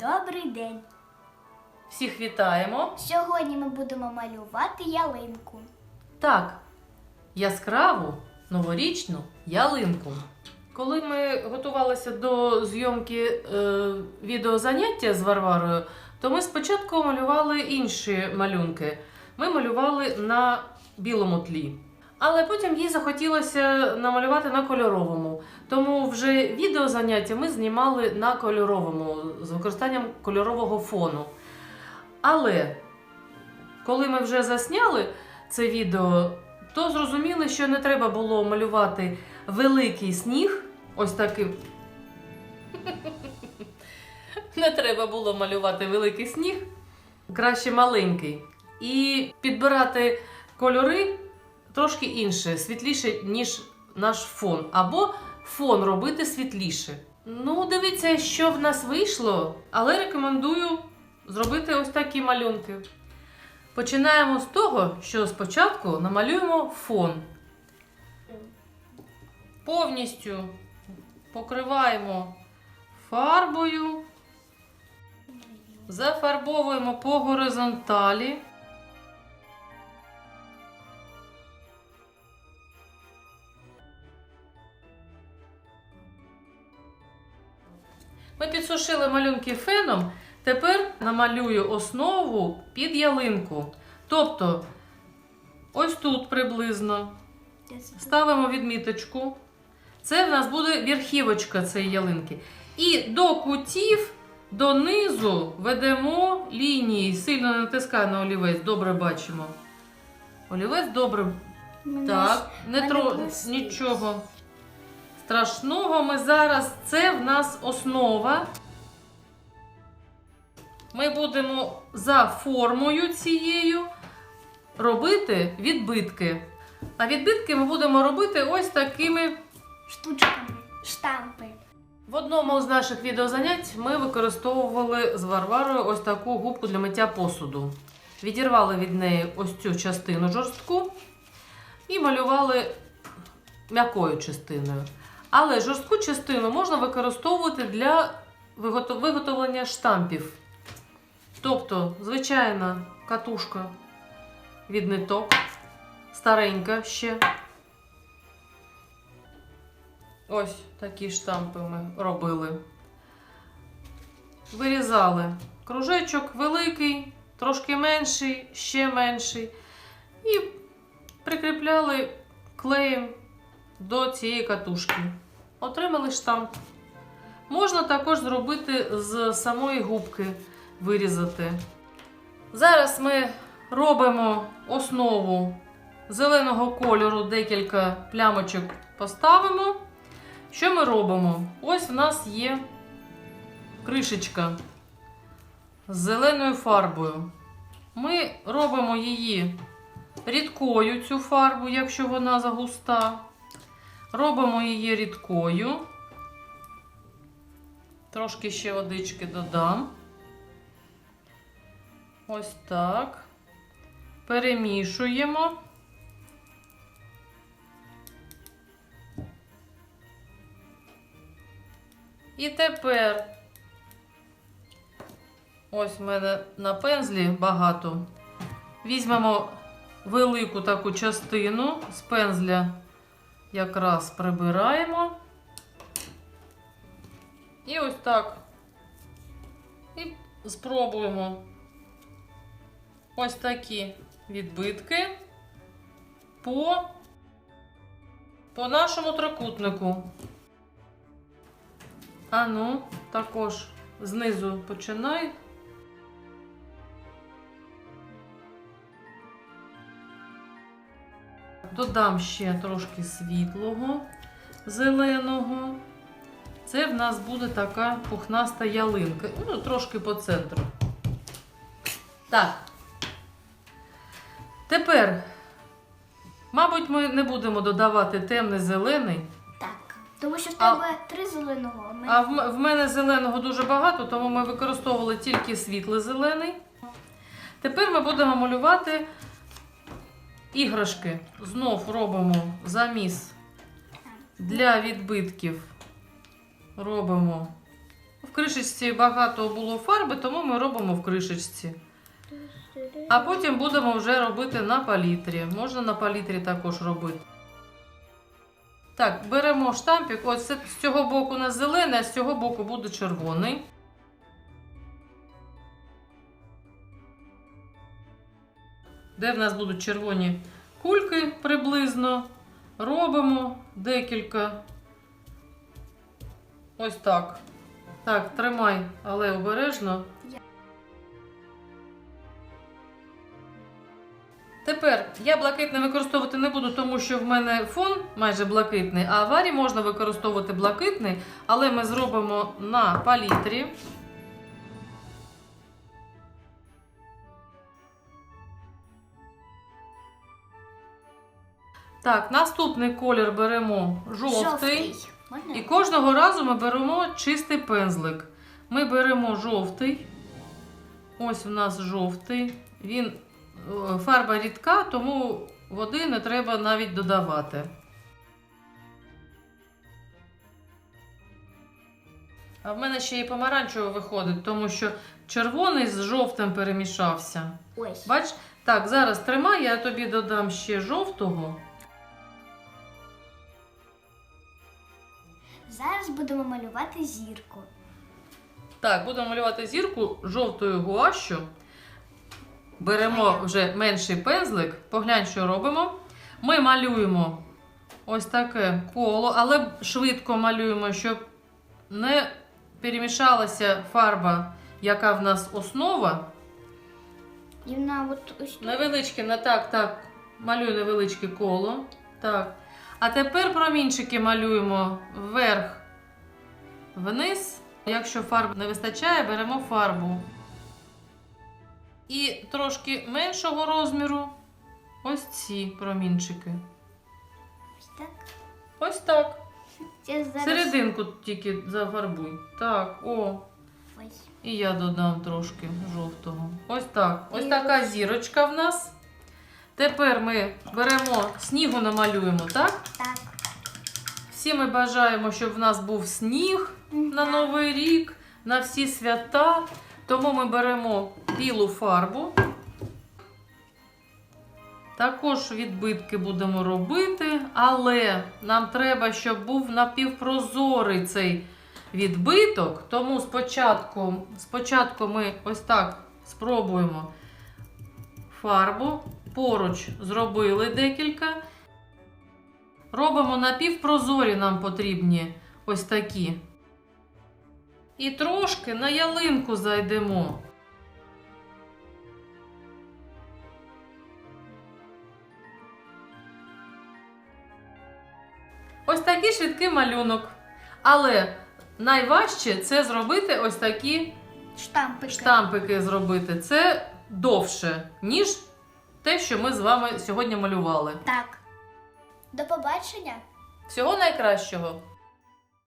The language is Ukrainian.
Добрий день! Всіх вітаємо. Сьогодні ми будемо малювати ялинку. Так, яскраву новорічну ялинку. Коли ми готувалися до зйомки е, відеозаняття з Варварою, то ми спочатку малювали інші малюнки. Ми малювали на білому тлі. Але потім їй захотілося намалювати на кольоровому. Тому вже відеозаняття ми знімали на кольоровому з використанням кольорового фону. Але коли ми вже засняли це відео, то зрозуміли, що не треба було малювати великий сніг. Ось таким. Не треба було малювати великий сніг, краще маленький. І підбирати кольори трошки інше, світліше, ніж наш фон. Або фон робити світліше. Ну, дивіться, що в нас вийшло, але рекомендую зробити ось такі малюнки. Починаємо з того, що спочатку намалюємо фон. Повністю покриваємо фарбою, зафарбовуємо по горизонталі. Ми підсушили малюнки феном. Тепер намалюю основу під ялинку. Тобто, ось тут приблизно ставимо відміточку. Це в нас буде верхівочка цієї ялинки. І до кутів, донизу ведемо лінії. Сильно не натискай на олівець, добре бачимо. Олівець добре. Так, не тро... нічого страшного. Ми зараз це в нас основа. Ми будемо за формою цією робити відбитки. А відбитки ми будемо робити ось такими. Штучками, штампи. В одному з наших відеозанять ми використовували з Варварою ось таку губку для миття посуду. Відірвали від неї ось цю частину жорстку і малювали м'якою частиною. Але жорстку частину можна використовувати для виготовлення штампів. Тобто, звичайна катушка від ниток, старенька ще. Ось такі штампи ми робили. Вирізали кружечок великий, трошки менший, ще менший. І прикріпляли клеєм до цієї катушки. Отримали штамп. Можна також зробити з самої губки вирізати. Зараз ми робимо основу зеленого кольору, декілька плямочок поставимо. Що ми робимо? Ось в нас є кришечка з зеленою фарбою. Ми робимо її рідкою, цю фарбу, якщо вона загуста. Робимо її рідкою. Трошки ще водички додам. Ось так. Перемішуємо. І тепер ось в мене на пензлі багато. Візьмемо велику таку частину з пензля якраз прибираємо. І ось так. І спробуємо ось такі відбитки по, по нашому трикутнику. А ну, також знизу починай. Додам ще трошки світлого, зеленого. Це в нас буде така пухнаста ялинка. Ну, трошки по центру. Так. Тепер, мабуть, ми не будемо додавати темний зелений. Так. Тому що в А- тебе три зеленого. а в мене- А в, в мене зеленого дуже багато, тому ми використовували тільки світлий зелений. Тепер ми будемо малювати іграшки. Знов робимо заміс для відбитків. Робимо в кришечці багато було фарби, тому ми робимо в кришечці. А потім будемо вже робити на палітрі. Можна на палітрі також робити. Так, беремо штампик. Ось з цього боку у нас зелений, а з цього боку буде червоний. Де в нас будуть червоні кульки приблизно. Робимо декілька. Ось так. Так, тримай, але обережно. Тепер я блакитне використовувати не буду, тому що в мене фон майже блакитний, а варі можна використовувати блакитний, але ми зробимо на палітрі. Так, наступний колір беремо жовтий. Можна? І кожного разу ми беремо чистий пензлик. Ми беремо жовтий. Ось у нас жовтий. Він е, фарба рідка, тому води не треба навіть додавати. А в мене ще і помаранчево виходить, тому що червоний з жовтим перемішався. Ось. Бач, так, зараз тримай, я тобі додам ще жовтого. Зараз будемо малювати зірку. Так, будемо малювати зірку жовтою гуашю. Беремо вже менший пензлик. Поглянь, що робимо. Ми малюємо ось таке коло, але швидко малюємо, щоб не перемішалася фарба, яка в нас основа. І вона от ось тут. Невеличке, на так, так. Малюю невеличке коло. Так. А тепер промінчики малюємо вверх, вниз. Якщо фарб не вистачає, беремо фарбу. І трошки меншого розміру ось ці промінчики. Ось так. Ось так. Зараз... Серединку тільки зафарбуй. Так, о. Ось. І я додам трошки жовтого. Ось так. Ось така зірочка в нас. Тепер ми беремо снігу намалюємо, так? Так. Всі ми бажаємо, щоб в нас був сніг на Новий рік, на всі свята. Тому ми беремо білу фарбу. Також відбитки будемо робити, але нам треба, щоб був напівпрозорий цей відбиток. Тому спочатку, спочатку ми ось так спробуємо фарбу. Поруч зробили декілька. Робимо напівпрозорі нам потрібні ось такі. І трошки на ялинку зайдемо. Ось такий швидкий малюнок. Але найважче це зробити ось такі Штампики. штампики зробити. Це довше, ніж те, що ми з вами сьогодні малювали. Так. До побачення. Всього найкращого!